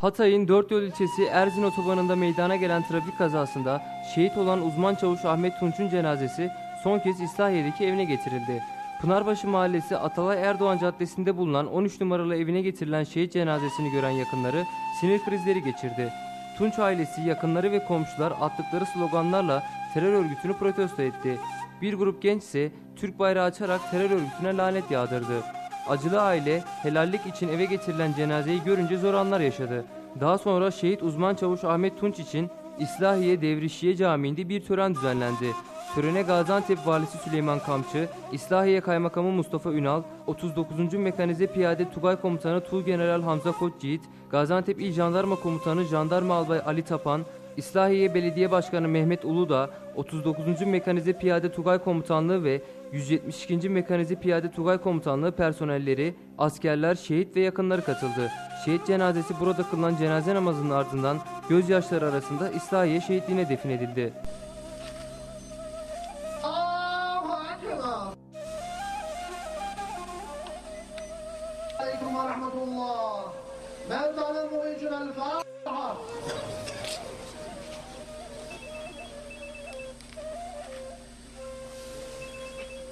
Hatay'ın dört yol ilçesi Erzin otobanında meydana gelen trafik kazasında şehit olan uzman çavuş Ahmet Tunç'un cenazesi son kez İslahiye'deki evine getirildi. Pınarbaşı Mahallesi Atalay Erdoğan Caddesi'nde bulunan 13 numaralı evine getirilen şehit cenazesini gören yakınları sinir krizleri geçirdi. Tunç ailesi, yakınları ve komşular attıkları sloganlarla terör örgütünü protesto etti. Bir grup genç ise Türk bayrağı açarak terör örgütüne lanet yağdırdı. Acılı aile helallik için eve getirilen cenazeyi görünce zor anlar yaşadı. Daha sonra şehit uzman çavuş Ahmet Tunç için İslahiye Devrişiye Camii'nde bir tören düzenlendi. Törene Gaziantep Valisi Süleyman Kamçı, İslahiye Kaymakamı Mustafa Ünal, 39. Mekanize Piyade Tugay Komutanı Tuğgeneral Hamza Koçyiğit, Gaziantep İl Jandarma Komutanı Jandarma Albay Ali Tapan, İslahiye Belediye Başkanı Mehmet Uludağ, 39. Mekanize Piyade Tugay Komutanlığı ve 172. Mekanize Piyade Tugay Komutanlığı personelleri, askerler, şehit ve yakınları katıldı. Şehit cenazesi burada kılınan cenaze namazının ardından gözyaşları arasında İslahiye şehitliğine. Allahu Ekber. Aleyküm ve rahmetullah. Mevla'nın muhicin el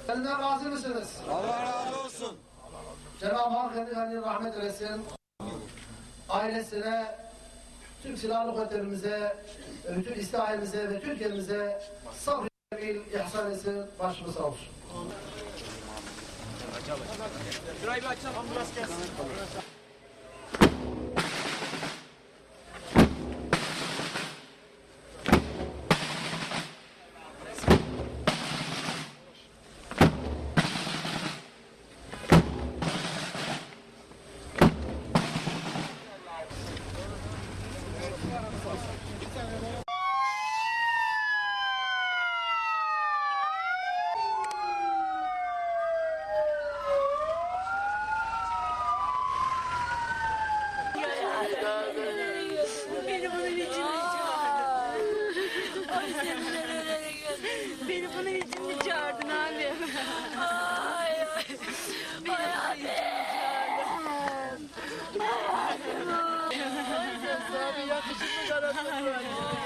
Benden razı mısınız? Allah razı olsun. Cenab-ı Hak kendine rahmet eylesin. Ailesine, tüm silahlı kuvvetlerimize, bütün İsrail'imize ve Türkiye'mize sabır bil, ihsan etsin, başımız sağ olsun. Şurayı bir açalım. Ambulans gelsin. Beni bunun için mi çağırdın abi? Ay, ay. Beni bunun için mi çağırdın? Abi yakışıklı karakter. Ay.